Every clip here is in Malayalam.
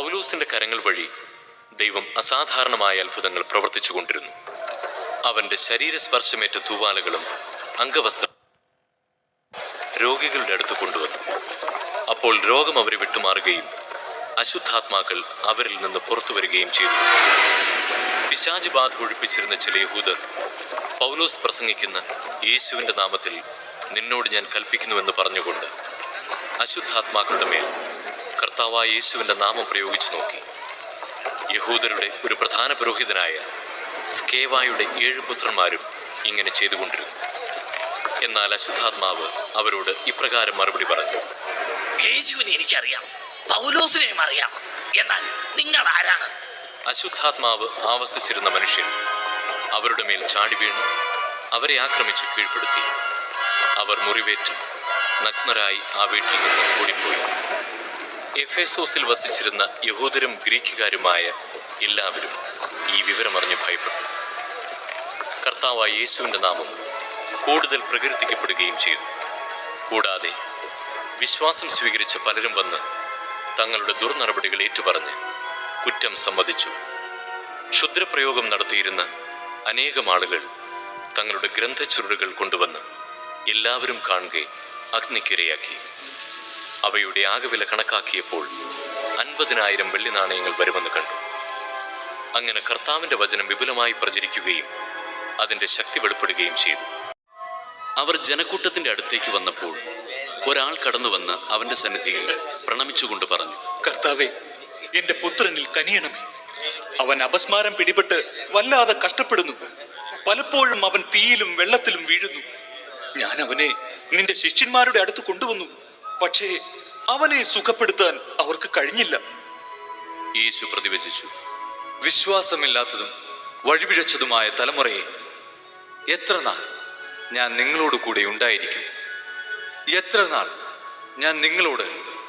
പൗലൂസിന്റെ കരങ്ങൾ വഴി ദൈവം അസാധാരണമായ അത്ഭുതങ്ങൾ പ്രവർത്തിച്ചു കൊണ്ടിരുന്നു. അവന്റെ ശരീരസ്പർശമേറ്റ തൂവാലകളും അംഗവസ്ത്ര രോഗികളുടെ അടുത്ത് കൊണ്ടുവന്നു. അപ്പോൾ രോഗം അവരെ വിട്ടുമാറുകയും അശുദ്ധാത്മാക്കൾ അവരിൽ നിന്ന് പുറത്തു വരികയും ചെയ്തു. പിശാജ് ബാധ ഒഴിപ്പിച്ചിരുന്ന ചില യഹൂദർ പൗലോസ് പ്രസംഗിക്കുന്ന യേശുവിന്റെ നാമത്തിൽ നിന്നോട് ഞാൻ കൽപ്പിക്കുന്നുവെന്ന് പറഞ്ഞുകൊണ്ട് അശുദ്ധാത്മാക്കളുടെ മേൽ കർത്താവായ യേശുവിന്റെ നാമം പ്രയോഗിച്ചു നോക്കി. യഹൂദരുടെ ഒരു പ്രധാന പുരോഹിതനായ സ്കേവായുടെ ഏഴ് പുത്രന്മാരും ഇങ്ങനെ ചെയ്തുകൊണ്ടിരുന്നു. എന്നാൽ അശുദ്ധാത്മാവ് അവരോട് ഇപ്രകാരം മറുപടി പറഞ്ഞു. യേശുവിനെ എനിക്കറിയാം. പൗലോസിനെയും അറിയാം. എന്നാൽ നിങ്ങൾ ആരാണ്? അശുദ്ധാത്മാവ് ആവസിച്ചിരുന്ന മനുഷ്യൻ അവരുടെ മേൽ ചാടി വീണു. അവരെ ആക്രമിച്ച് കീഴ്പ്പെടുത്തി. അവർ മുറിവേറ്റ് നഗ്നരായി ആ വീട്ടിൽ നിന്ന് ഓടിപ്പോയി. എഫേസോസിൽ വസിച്ചിരുന്ന യഹൂദരും ഗ്രീക്കുകാരുമായ എല്ലാവരും ഈ വിവരമറിഞ്ഞ് ഭയപ്പെട്ടു. കർത്താവായ യേശുവിന്റെ നാമം കൂടുതൽ പ്രകീർത്തിക്കപ്പെടുകയും ചെയ്തു. കൂടാതെ വിശ്വാസം സ്വീകരിച്ച പലരും വന്ന് തങ്ങളുടെ ദുർനടപടികൾ ഏറ്റുപറഞ്ഞ് കുറ്റം സമ്മതിച്ചു. ക്ഷുദ്രപ്രയോഗം നടത്തിയിരുന്ന അനേകം ആളുകൾ തങ്ങളുടെ ഗ്രന്ഥച്ചുരുളുകൾ കൊണ്ടുവന്ന് എല്ലാവരും കാണുകയും അഗ്നിക്കിരയാക്കി. അവയുടെ ആകെവില കണക്കാക്കിയപ്പോൾ അൻപതിനായിരം വെള്ളി നാണയങ്ങൾ വരുമെന്ന് കണ്ടു. അങ്ങനെ കർത്താവിന്റെ വചനം വിപുലമായി പ്രചരിക്കുകയും അതിന്റെ ശക്തി വെളിപ്പെടുകയും ചെയ്തു. അവർ ജനക്കൂട്ടത്തിന്റെ അടുത്തേക്ക് വന്നപ്പോൾ ഒരാൾ കടന്നു വന്ന് അവന്റെ സന്നിധിയിൽ പ്രണമിച്ചുകൊണ്ട് പറഞ്ഞു കർത്താവെ എന്റെ പുത്രനിൽ കനിയണമേ. അവൻ അപസ്മാരം പിടിപെട്ട് വല്ലാതെ കഷ്ടപ്പെടുന്നു. പലപ്പോഴും അവൻ തീയിലും വെള്ളത്തിലും വീഴുന്നു. ഞാൻ അവനെ നിന്റെ ശിഷ്യന്മാരുടെ അടുത്ത് കൊണ്ടുവന്നു. പക്ഷേ അവനെ സുഖപ്പെടുത്താൻ അവർക്ക് കഴിഞ്ഞില്ല. യേശു പ്രതിവചിച്ചു. വിശ്വാസമില്ലാത്തതും വഴിപിഴച്ചതുമായ തലമുറയെ എത്ര നാൾ ഞാൻ നിങ്ങളോട് കൂടെ ഉണ്ടായിരിക്കും? എത്ര നാൾ ഞാൻ നിങ്ങളോട്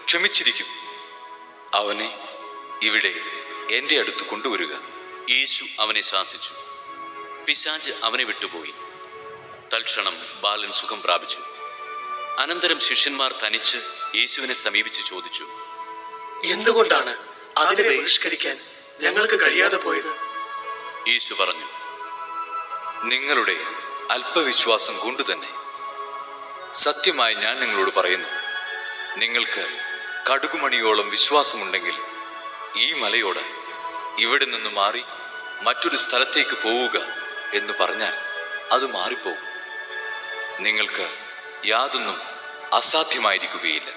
ക്ഷമിച്ചിരിക്കും? അവനെ ഇവിടെ എന്റെ അടുത്ത് കൊണ്ടുവരിക. യേശു അവനെ ശാസിച്ചു. പിശാജ് അവനെ വിട്ടുപോയി. തൽക്ഷണം ബാലൻ സുഖം പ്രാപിച്ചു. അനന്തരം ശിഷ്യന്മാർ തനിച്ച് യേശുവിനെ സമീപിച്ച് ചോദിച്ചു എന്തുകൊണ്ടാണ് അതിനെ ബഹിഷ്കരിക്കാൻ ഞങ്ങൾക്ക് കഴിയാതെ പോയത്? യേശു പറഞ്ഞു നിങ്ങളുടെ അല്പവിശ്വാസം കൊണ്ട് തന്നെ. സത്യമായി ഞാൻ നിങ്ങളോട് പറയുന്നു നിങ്ങൾക്ക് കടുകുമണിയോളം വിശ്വാസമുണ്ടെങ്കിൽ ഈ മലയോട് ഇവിടെ നിന്ന് മാറി മറ്റൊരു സ്ഥലത്തേക്ക് പോവുക എന്ന് പറഞ്ഞാൽ അത് മാറിപ്പോകും. നിങ്ങൾക്ക് യാതൊന്നും അസാധ്യമായിരിക്കുകയില്ല.